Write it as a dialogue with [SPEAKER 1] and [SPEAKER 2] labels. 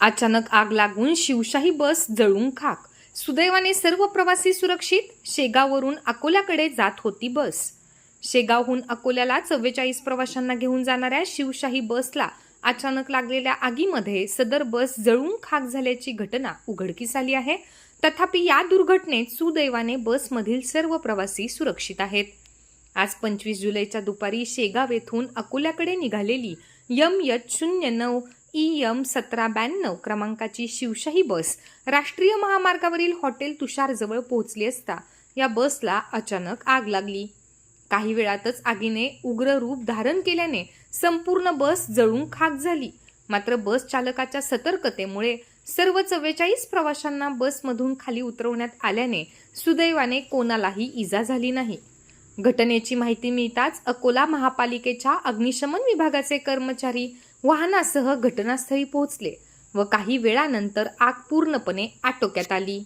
[SPEAKER 1] अचानक आग लागून शिवशाही बस जळून खाक. सुदैवाने सर्व प्रवासी सुरक्षित शेगाववरून अकोल्याकडे जात होती बस. शेगावहून अकोल्याला चव्वेचाळीस प्रवाशांना घेऊन जाणाऱ्या शिवशाही बसला अचानक लागलेल्या आगीमध्ये सदर बस जळून खाक झाल्याची घटना उघडकीस आली आहे. तथापि या दुर्घटनेत सुदैवाने बसमधील सर्व प्रवासी सुरक्षित आहेत. आज पंचवीस जुलैच्या दुपारी शेगाव येथून अकोल्याकडे निघालेली यम यच शून्य नऊ ई यम सतरा ब्याण्णव क्रमांकाची शिवशाही बस राष्ट्रीय महामार्गावरील हॉटेल तुषारजवळ पोहोचली असता या बसला अचानक आग लागली. काही वेळातच आगीने उग्र रूप धारण केल्याने संपूर्ण बस जळून खाक झाली. मात्र बस चालकाच्या सतर्कतेमुळे सर्व चव्वेचाळीस प्रवाशांना बसमधून खाली उतरवण्यात आल्याने सुदैवाने कोणालाही इजा झाली नाही. घटनेची माहिती मिळताच अकोला महापालिकेच्या अग्निशमन विभागाचे कर्मचारी वाहनासह घटनास्थळी पोहोचले व काही वेळानंतर आग पूर्णपणे आटोक्यात आली.